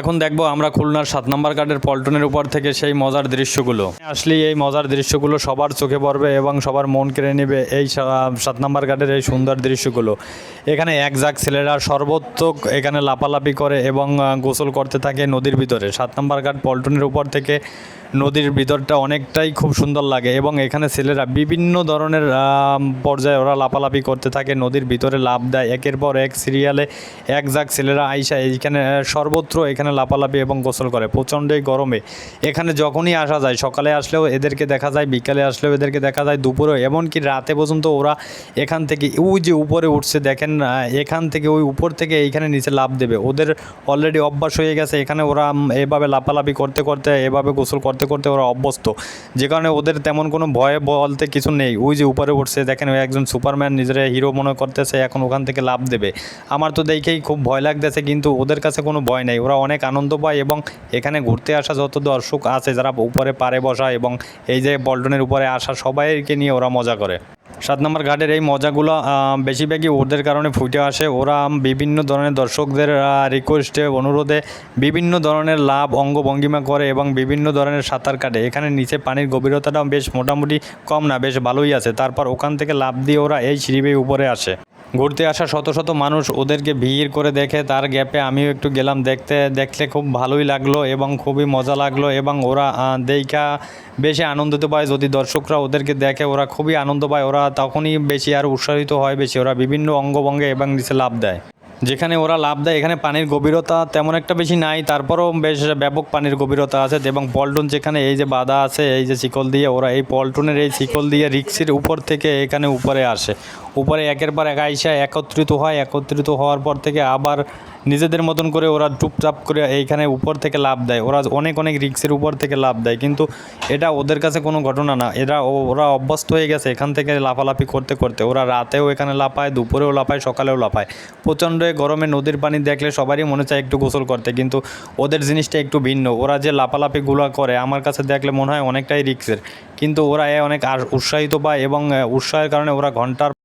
এখন দেখব আমরা খুলনার সাত নম্বর কার্ডের পল্টনের উপর থেকে সেই মজার দৃশ্যগুলো। আসলে এই মজার দৃশ্যগুলো সবার চোখে পড়বে এবং সবার মন কেড়ে নেবে এই সাত নম্বর কার্ডের এই সুন্দর দৃশ্যগুলো। এখানে এক জাক ছেলেরা সর্বোত্তক এখানে লাপালাপি করে এবং গোসল করতে থাকে নদীর ভিতরে। সাত নম্বর কার্ড পল্টনের উপর থেকে নদীর ভিতরটা অনেকটাই খুব সুন্দর লাগে এবং এখানে ছেলেরা বিভিন্ন ধরনের পর্যায়ে ওরা লাপালাপি করতে থাকে, নদীর ভিতরে লাভ দেয়। একের পর এক সিরিয়ালে এক জাক ছেলেরা আইসা এইখানে সর্বত্র এখানে লাপালাপি এবং গোসল করে। প্রচণ্ডই গরমে। এখানে যখনই আসা যায়, সকালে আসলেও এদেরকে দেখা যায়, বিকালে আসলেও এদেরকে দেখা যায়, দুপুরেও। এমনকি রাতে পর্যন্ত ওরা এখান থেকে, ওই যে উপরে উঠছে, দেখেন এখান থেকে ওই উপর থেকে এইখানে নিচে লাভ দেবে। ওদের অলরেডি অভ্যাস হয়ে গেছে, এখানে ওরা এভাবে লাপালাপি করতে করতে, এভাবে গোসল করতে করতে ওরা অভ্যস্ত। যে কারণে ওদের তেমন কোনো ভয় বলতে কিছু নেই। ওই যে উপরে উঠছে, দেখেন, ওই একজন সুপারম্যান নিজের হিরো মনে করতেছে, এখন ওখান থেকে লাভ দেবে। আমার তো দেখেই খুব ভয় লাগতেছে, কিন্তু ওদের কাছে কোনো ভয় নেই। ওরা অনেক আনন্দ পায় এবং এখানে ঘুরতে আসা যত দর্শক আছে যারা উপরে পারে বসা এবং এই যে পল্টনের উপরে আসা সবাইকে নিয়ে ওরা মজা করে। সাত নম্বর ঘাটের এই মজাগুলো বেশিরভাগই ওদের কারণে ফুটে আসে। ওরা বিভিন্ন ধরনের দর্শকদের রিকোয়েস্টে অনুরোধে বিভিন্ন ধরনের লাভ অঙ্গভঙ্গিমা করে এবং বিভিন্ন ধরনের সাঁতার কাটে। এখানে নিচে পানির গভীরতাটাও বেশ মোটামুটি কম না, বেশ ভালোই আছে। তারপর ওখান থেকে লাভ দিয়ে ওরা এই সিঁড়ি উপরে আসে। ঘুরতে আসা শত শত মানুষ ওদেরকে ভিড় করে দেখে, তার গ্যাপে আমিও একটু গেলাম দেখতে, দেখলে খুব ভালোই লাগল এবং খুবই মজা লাগল এবং ওরা দেখা বেশি আনন্দিত পায়। যদি দর্শকরা ওদেরকে দেখে, ওরা খুবই আনন্দ পায়। ওরা তখনই বেশি আর উৎসাহিত হয়, বেশি। ওরা বিভিন্ন অঙ্গভঙ্গে এবং নিচে লাভ দেয়। যেখানে ওরা লাভ দেয়, এখানে পানির গভীরতা তেমন একটা বেশি নাই। তারপরও বেশ ব্যাপক পানির গভীরতা আছে এবং পল্টন যেখানে এই যে বাধা আছে, এই যে শিকল দিয়ে ওরা এই পল্টনের এই শিকল দিয়ে রিক্সির উপর থেকে এখানে উপরে আসে। উপরে একের পর এক আইসা একত্রিত হয়, একত্রিত হওয়ার পর থেকে আবার নিজেদের মতন করে ওরা টুপটাপ করে এইখানে উপর থেকে লাভ দেয়। ওরা অনেক অনেক রিক্সের উপর থেকে লাভ দেয়। কিন্তু এটা ওদের কাছে কোনো ঘটনা না। এরা ওরা অভ্যস্ত হয়ে গেছে এখান থেকে লাফালাফি করতে করতে। ওরা রাতেও এখানে লাফায়, দুপুরেও লাফায়, সকালেও লাফায়। প্রচণ্ড গরমে নদীর পানি দেখলে সবারই মনে চায় একটু গোসল করতে। কিন্তু ওদের জিনিসটা একটু ভিন্ন। ওরা যে লাফালাফিগুলো করে, আমার কাছে দেখলে মনে হয় অনেকটাই রিক্সের কিন্তু ওরা এ অনেক আর উৎসাহিত পায় এবং উৎসাহের কারণে ওরা ঘণ্টার